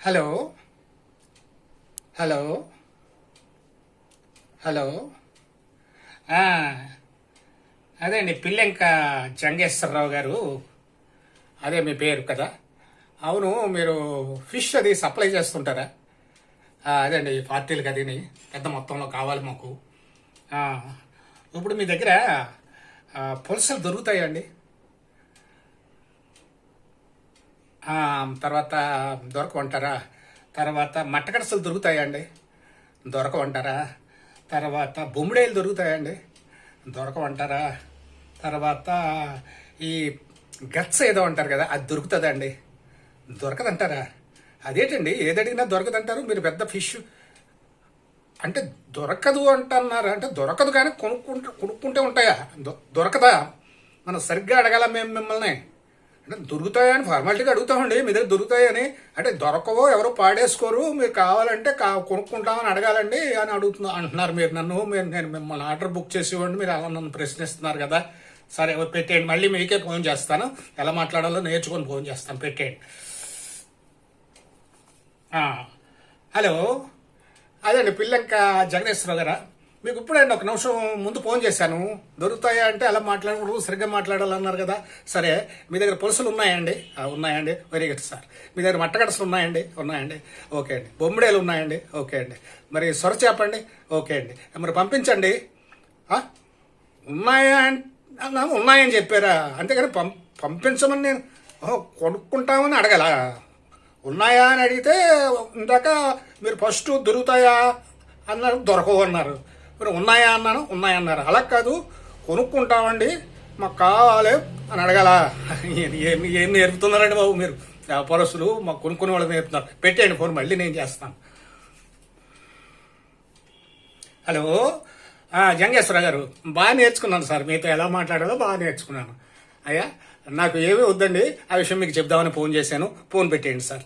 Hello? Hello? Hello? అదే అండి పిల్లెంక జంగేశ్వరరావు గారు. అదే మీ పేరు కదా. అవును మీరు ఫిష్ అది సప్లై చేస్తుంటారా? అదే అండి పార్టీలకు అదిని పెద్ద మొత్తంలో కావాలి మాకు. ఇప్పుడు మీ దగ్గర ఆ, పులసలు దొరుకుతాయండి ఆ, తర్వాత దొరకమంటారా తర్వాత మట్టకడసలు దొరుకుతాయండి. దొరకమంటారా తర్వాత బొమ్మిడేలు దొరుకుతాయండి. దొరకమంటారా తర్వాత ఈ గచ్చ ఏదో అంటారు కదా అది దొరుకుతుందండి. దొరకదంటారా? అదేంటండి ఏదడిగినా దొరకదంటారు మీరు పెద్ద ఫిష్. అంటే దొరకదు అంటున్నారు అంటే దొరకదు కానీ కొనుక్కుంటే కొనుక్కుంటే ఉంటాయా? దొరకదా? మనం సరిగ్గా అడగాల మేము మిమ్మల్ని? అంటే అని ఫార్మాలిటీగా అడుగుతామండి మీ దగ్గర దొరుకుతాయని అంటే దొరకవో ఎవరో పాడేసుకోరు మీరు కావాలంటే కా కొనుక్కుంటామని అడగాలండి అని అడుగుతున్నా అంటున్నారు మీరు నన్ను. మీరు నేను మిమ్మల్ని ఆర్డర్ బుక్ చేసి ఇవ్వండి మీరు అలా నన్ను ప్రశ్నిస్తున్నారు కదా. సరే పెట్టేయండి. మళ్ళీ మీకే ఫోన్ చేస్తాను. ఎలా మాట్లాడాలో నేర్చుకొని ఫోన్ చేస్తాను. పెట్టేయండి. హలో. హలో అదండి పిల్లంక జగనేశ్వరరావు గారా? మీకు ఇప్పుడండి ఒక నిమిషం ముందు ఫోన్ చేశాను. దొరుకుతాయా అంటే అలా మాట్లాడకూడదు సరిగ్గా మాట్లాడాలన్నారు కదా. సరే మీ దగ్గర పులుసులు ఉన్నాయండి? ఉన్నాయండి. వెరీ గుడ్ సార్ మీ దగ్గర మట్టగడసలు ఉన్నాయండి? ఉన్నాయండి. ఓకే అండి. బొమ్మిడేలు ఉన్నాయండి? ఓకే అండి. మరి సొర చేపండి ఓకే అండి. మరి పంపించండి. ఉన్నాయా ఉన్నాయని చెప్పారా? అంతేగాని పం పంపించమని నేను కొనుక్కుంటామని అడగల. ఉన్నాయా అని అడిగితే ఇందాక మీరు ఫస్ట్ దొరుకుతాయా అన్నారు దొరకవు అన్నారు. మరి ఉన్నాయా అన్నాను? ఉన్నాయన్నారు అలా కాదు కొనుక్కుంటామండి. మాకు కావాలి అని అడగాల. ఏం ఏం నేర్పుతున్నారండి బాబు మీరు? వ్యాపారస్తులు మాకు కొనుక్కునే వాళ్ళకి నేర్పుతున్నారు. పెట్టేయండి ఫోన్ మళ్ళీ నేను చేస్తాను. హలో? జంగేశ్వర గారు బాగా నేర్చుకున్నాను సార్. మీతో ఎలా మాట్లాడాలో బాగా నేర్చుకున్నాను. అయ్యా నాకు ఏమీ వద్దండి. ఆ విషయం మీకు చెప్దామని ఫోన్ చేశాను. ఫోన్ పెట్టేయండి సార్.